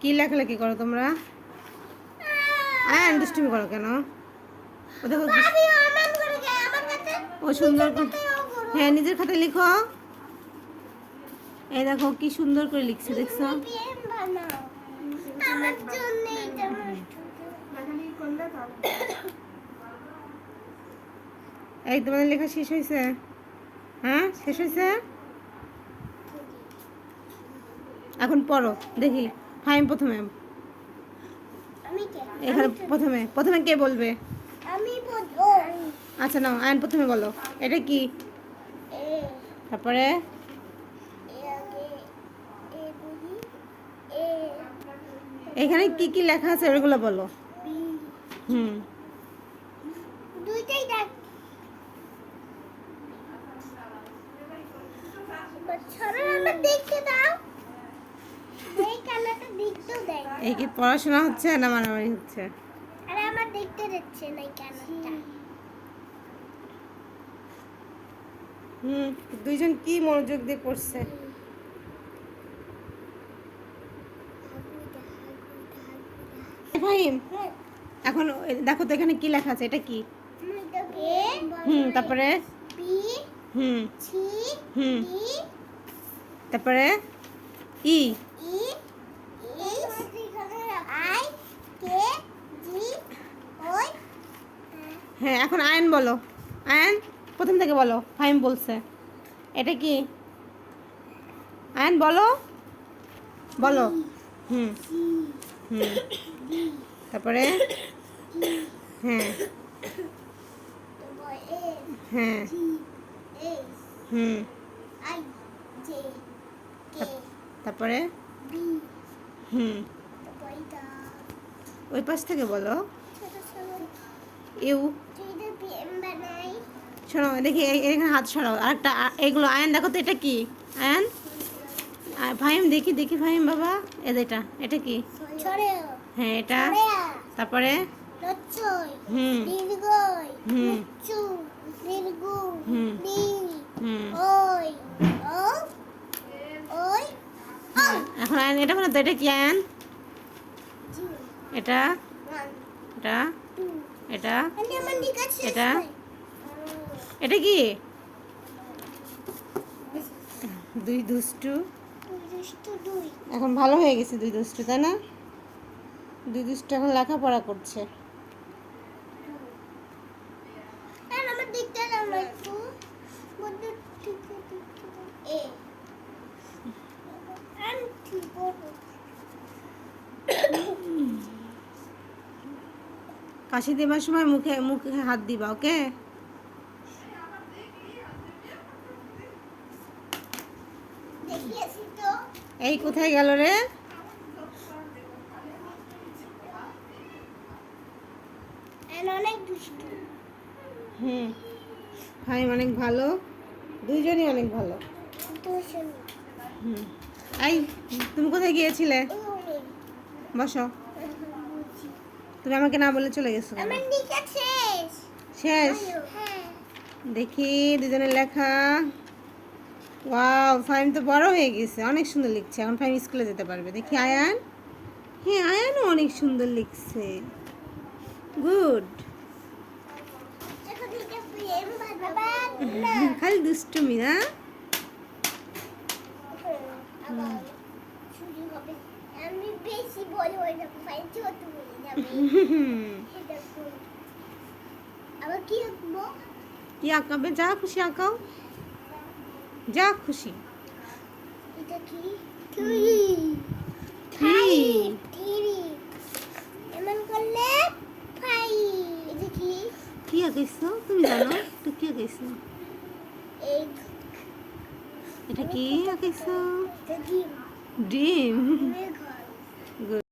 কি লেখালেখি করো তোমরা? হ্যাঁ দুষ্টুমি করো কেন? ও দেখো কি- ও সুন্দর। হ্যাঁ নিজের খাতায় লিখো। এই দেখো কি সুন্দর করে লিখছে দেখছ? এই তোমাদের লেখা শেষ হয়েছে? হ্যাঁ শেষ হয়েছে? এখন পড়ো দেখি। ফাইম প্রথমে। আমি কে? এখানে প্রথমে প্রথমে কে বলবে? আচ্ছা নাও আয়ন প্রথমে বলো। এটা কি? তারপরে? এখানে কি কি লেখা আছে ওগুলো বলো। হুম। দুইটাই দেখ। দেখতে দাও এই কানাটা দেখতেও দেয় এই কি পড়াশোনা হচ্ছে না মারামারি হচ্ছে? আরে আমার দেখতে দিচ্ছে না কানাটা হুম দুইজন কি মনোযোগ দিয়ে পড়ছে? ফাহিম এখন দেখো তো এখানে কি লেখা আছে এটা কি? হুম তারপরে? হুম হুম তারপরে? ই আই কে জি ওই হ্যাঁ এখন আয়ন বলো। আয়ন, প্রথম থেকে বলো, ফাহিম বলছে। এটা কি? আয়ন, বলো। বলো। হুম। হুম। তারপরে? হ্যাঁ। হ্যাঁ। হুম। তারপরে? হুম। ওই পাশ থেকে বলো। ইউ। শোনো দেখি এখানে হাত সরাও। আরেকটা এইগুলো আয়ন দেখো তো এটা কি? আয়ন? ফাহিম দেখি দেখি ফাহিম বাবা। এ এটা এটা কি? হ্যাঁ এটা। তারপরে? হুম। হুম। হুম। হুম। ওই। ও। ওই। হ্যাঁ, এখন আয়ন এটা বলো তো এটা কি আয়ন? এটা এটা এটা এটা? এটা কি? দুই দুষ্টু। এখন ভালো হয়ে গেছে দুই দুষ্টু, তাই না? দুই দুষ্টু এখন লেখাপড়া করছে। আর আমার দিকটা একটু বন্ধু ঠিক আছে এ আর ঠিক আছে কাশি দেবার সময় মুখে মুখে হাত দিবা ওকে? এই কোথায় গেল রে? হুম। ভাই অনেক ভালো। দুইজনই অনেক ভালো। হুম। এই তুমি কোথায় গিয়েছিলে? বসো। তুমি আমাকে না বলে চলে গেছো? আমার শেষ। শেষ? হ্যাঁ। দেখি দুজনের লেখা। ওয়াও ফাইম তো বড় হয়ে গেছে। অনেক সুন্দর লিখছে। এখন ফাইম স্কুলে যেতে পারবে। দেখি আয়ান? হ্যাঁ আয়ানও অনেক সুন্দর লিখছে। গুড। খালি দুষ্টুমি না? হবে। আমি বেশি বড় হয়ে যাব ছোট কি আঁকবো? যা খুশি আঁকাও। যা খুশি। কি আঁকাইছো? তুমি জানো? তো কি আঁকাইছো? এটা কি আঁকাইছো? ডিম।